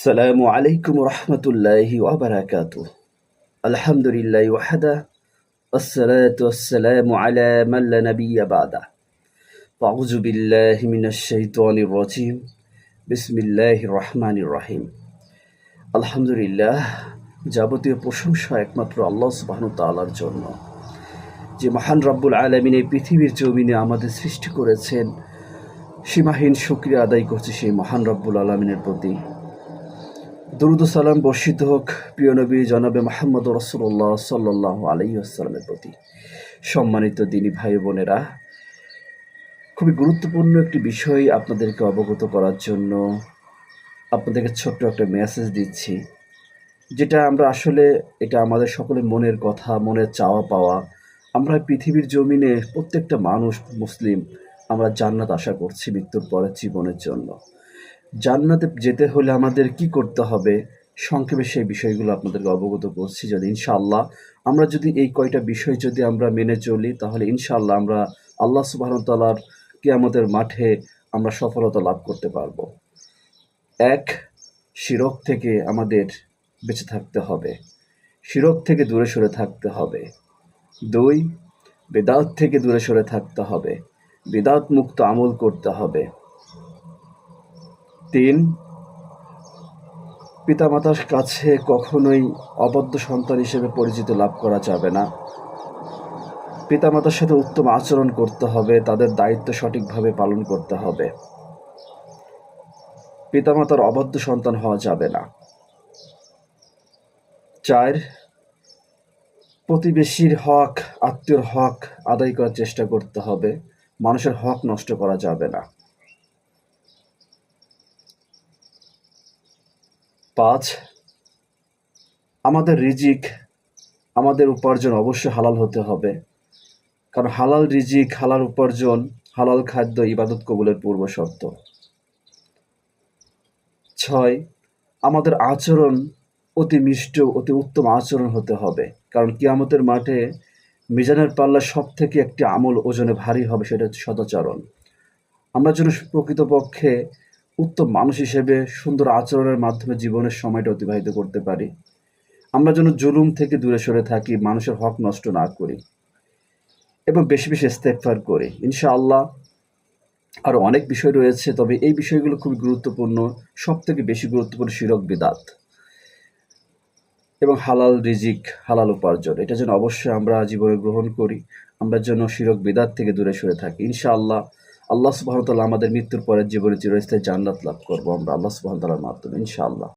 আসসালামু আলাইকুম রহমতুল্লাহি ওবরাকাত আলহামদুলিল্লাহ ওয়াহাদা আসসালাতু আসসালামু আলা মান লা নাবিয়্যা বাদা আউযু বিল্লাহি মিনাশ শাইতানির রাজিম। বিসমিল্লাহির রহমানির রহিম। আলহামদুলিল্লাহ, যাবতীয় প্রশংসা একমাত্র আল্লাহ সুবহানাহু তালার জন্য। যে মহান রব্বুল আলমিন এই পৃথিবীর জমিনে আমাদের সৃষ্টি করেছেন, সীমাহীন শুকরিয়া আদায় করছে সেই মহান রব্বুল আলমিনের প্রতি। দরুদ সালাম বর্ষিত হোক, প্রিয় নবী, জনাবে মাহমদ রসুল্লাহ সাল্লাহ আলাই আসসালামের প্রতি। সম্মানিত দিনী ভাই বোনেরা, খুবই গুরুত্বপূর্ণ একটি বিষয় আপনাদেরকে অবগত করার জন্য আপনাদেরকে ছোট্ট একটা মেসেজ দিচ্ছি, যেটা আমরা আসলে এটা আমাদের সকলের মনের কথা, মনের চাওয়া পাওয়া। আমরা পৃথিবীর জমিনে প্রত্যেকটা মানুষ মুসলিম, আমরা জান্নাত আশা করছি মৃত্যুর পরের জীবনের জন্য। জান্নাতে যেতে হলে আমাদের কি করতে হবে? সংক্ষেপে সেই বিষয়গুলো আপনাদেরকে অবগত করছি যদি ইনশাআল্লাহ আমরা যদি এই কয়টা বিষয় যদি আমরা মেনে চলি, তাহলে ইনশাআল্লাহ আমরা আল্লাহ সুবাহতালার কিয়ামতের মাঠে আমরা সফলতা লাভ করতে পারব। এক, শিরক থেকে আমাদের বেঁচে থাকতে হবে। শিরক থেকে দূরে সরে থাকতে হবে। দুই, বেদাত থেকে দূরে সরে থাকতে হবে। বেদাত মুক্ত আমল করতে হবে। তিন পিতামাতার কাছে কখনোই অবদ্ধ সন্তান হিসেবে পরিচিত লাভ করা যাবে না। পিতামাতার সাথে উত্তম আচরণ করতে হবে, তাদের দায়িত্ব সঠিকভাবে পালন করতে হবে। পিতামাতার অবদ্ধ সন্তান হওয়া যাবে না। চার, প্রতিবেশীর হক, আত্মীয়র হক আদায় করার চেষ্টা করতে হবে। মানুষের হক নষ্ট করা যাবে না। পাঁচ, আমাদের রিজিক, আমাদের উপার্জন অবশ্যই হালাল হতে হবে। কারণ হালাল রিজিক, হালাল উপার্জন, হালাল খাদ্য ইবাদত কবুলের পূর্ব শর্ত। ছয়, আমাদের আচরণ অতি মিষ্ট, অতি উত্তম আচরণ হতে হবে। কারণ কিয়ামতের মাঠে মিজানের পাল্লা সব থেকে একটি আমল ওজনে ভারী হবে, সেটা হচ্ছে সদাচরণ। আমরা যেন প্রকৃতপক্ষে উত্তম মানুষ হিসেবে সুন্দর আচরণের মাধ্যমে জীবনের সময়টা অতিবাহিত করতে পারি। আমরা যেন জুলুম থেকে দূরে সরে থাকি, মানুষের হক নষ্ট না করি এবং বেশি বেশি ইস্তেকফার করি। ইনশাআল্লাহ আরও অনেক বিষয় রয়েছে, তবে এই বিষয়গুলো খুবই গুরুত্বপূর্ণ সব থেকে বেশি গুরুত্বপূর্ণ শিরক বিদাত এবং হালাল রিজিক, হালাল উপার্জন। এটা যেন অবশ্যই আমরা জীবনে গ্রহণ করি, আমরা যেন শিরক বিদাত থেকে দূরে সরে থাকি। ইনশাআল্লাহ আল্লাহ সুবাহতাল্লাহ আমাদের মৃত্যুর পরে জীবনে চিরস্থায়ী জান্নাত লাভ করব আমরা আল্লাহ সুবাহতাল্লাহর মাধ্যমে, ইনশাআল্লাহ।